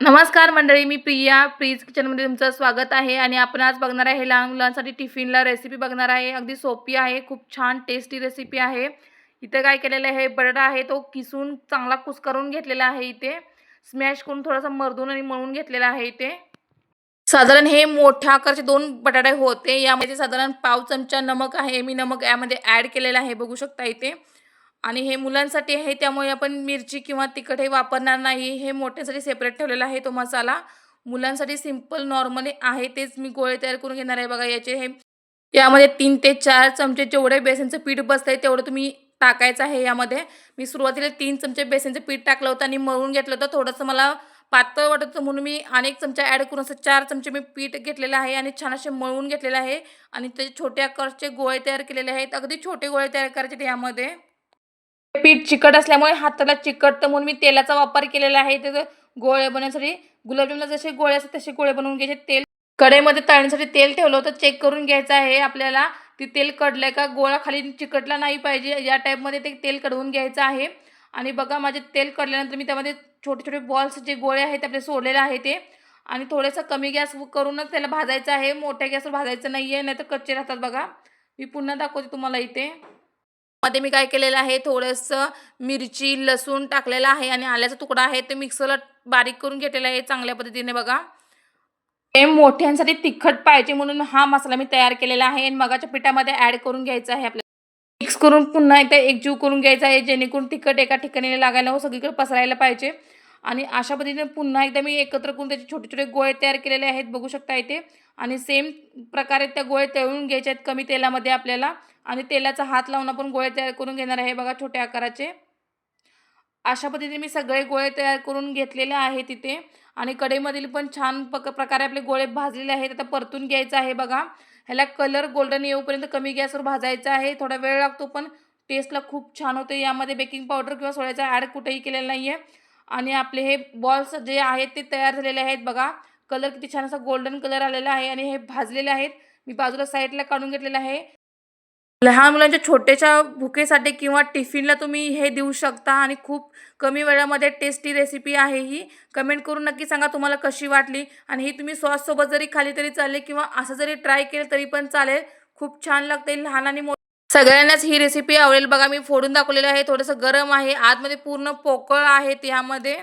नमस्कार मंडळी मी प्रिया. प्रीज किचनमध्ये तुमचं स्वागत आहे आणि आपण आज बघणार आहे लहान मुलांसाठी टिफिनला रेसिपी बघणार आहे. अगदी सोपी आहे खूप छान टेस्टी रेसिपी आहे. इथे काय केलेलं आहे बटाटा आहे तो किसून चांगला कुस्करून घेतलेला आहे इथे. स्मॅश करून थोडासा मर्दून आणि मळून घेतलेला आहे इथे. साधारण हे मोठ्या आकारचे दोन बटाटे होते. यामध्ये साधारण पाव चमचा नमक आहे. मी नमक यामध्ये ॲड केलेलं आहे बघू शकता इथे. आणि हे मुलांसाठी आहे त्यामुळे आपण मिरची किंवा तिखट हे वापरणार नाही. हे मोठ्यासाठी सेपरेट ठेवलेला आहे तो मसाला. मुलांसाठी सिंपल नॉर्मली आहे तेच मी गोळे तयार करून घेणार आहे बघा याचे. हे यामध्ये तीन ते चार चमचे जेवढे बेसनचं पीठ बसतं आहे तेवढं तुम्ही टाकायचं आहे यामध्ये. मी सुरुवातीला तीन चमचे बेसनचं पीठ टाकलं होतं आणि मळून घेतलं होतं. थोडंसं मला पातळ वाटत होतं म्हणून मी अनेक चमचा ॲड करून असं चार चमचे मी पीठ घेतलेलं आहे आणि छान असे मळून घेतलेलं आहे. आणि ते छोटे आकारचे गोळे तयार केलेले आहेत. अगदी छोटे गोळे तयार करायचे यामध्ये. पीठ चिकट असल्यामुळे हाताला चिकटतं म्हणून मी तेलाचा वापर केलेला आहे. त्याचं गोळे बनवण्यासाठी गुलाबजामला जसे गोळे असतात तसे गोळे बनवून घ्यायचे. तेल कढईमध्ये तळण्यासाठी तेल ठेवलं होतं चेक करून घ्यायचं आहे आपल्याला. ते तेल कडलंय का? गोळा खाली चिकटला नाही पाहिजे. या टाईपमध्ये ते तेल कडवून घ्यायचं आहे. आणि बघा माझे तेल कडल्यानंतर मी त्यामध्ये छोटे छोटे बॉल्स जे गोळे आहेत ते आपले सोडलेले आहे ते. आणि थोडंसं कमी गॅस करूनच त्याला भाजायचं आहे. मोठ्या गॅसवर भाजायचं नाही आहे नाही तर कच्चे राहतात बघा. मी पुन्हा दाखवते तुम्हाला इथे. मध्ये मी काय केलेलं आहे थोडंसं मिरची लसूण टाकलेलं आहे आणि आल्याचा तुकडा आहे ते मिक्सरला बारीक करून घेतलेला आहे चांगल्या पद्धतीने बघा. हे मोठ्यांसाठी तिखट पाहिजे म्हणून हा मसाला मी तयार केलेला आहे आणि मगाच्या पिठामध्ये ॲड करून घ्यायचा आहे आपल्याला. मिक्स करून पुन्हा एकदा एकजीव करून घ्यायचा आहे जेणेकरून तिखट एका ठिकाणी लागायला हो सगळीकडे पसरायला पाहिजे. आणि अशा पद्धतीने पुन्हा एकदा मी एकत्र करून त्याचे छोटे छोटे गोळे तयार केलेले आहेत बघू शकता इथे. आणि सेम प्रकारे त्या गोळे तळून घ्यायचे आहेत कमी तेलामध्ये आपल्याला. आणि तेलाचा हात लावून आपण गोळे तयार करून घेणार आहे. बघा छोट्या आकाराचे. अशा पद्धतीने मी सगळे गोळे तयार करून घेतलेले आहे तिथे. आणि कडेमधील पण छान पक प्रकारे आपले गोळे भाजलेले आहेत. आता परतून घ्यायचं आहे बघा. ह्याला कलर गोल्डन येऊपर्यंत कमी गॅसवर भाजायचा आहे. थोडा वेळ लागतो पण टेस्टला खूप छान होते. यामध्ये बेकिंग पावडर किंवा सोड्याचा ॲड कुठेही केलेला नाही आहे आणि आपले हे बॉल्स जे आहेत ते तयार झालेले आहेत बघा. कलर किती छान असा गोल्डन कलर आलेला आहे आणि हे भाजलेले आहेत. मी बाजूला साईडला काढून घेतलेलं आहे. लहान मुलांच्या छोट्याशा भुकेसाठी किंवा टिफिनला तुम्ही हे देऊ शकता आणि खूप कमी वेळामध्ये टेस्टी रेसिपी आहे ही. कमेंट करून नक्की सांगा तुम्हाला कशी वाटली आणि ही तुम्ही सॉससोबत जरी खाली तरी चालेल किंवा असं जरी ट्राय केलं तरी पण चालेल. खूप छान लागते लहान आणि मोठं. सगळ्यांनाच ही रेसिपी आवडेल. बघा मी फोडून दाखवलेलं आहे. थोडंसं गरम आहे. आतमध्ये पूर्ण पोकळ आहे त्यामध्ये.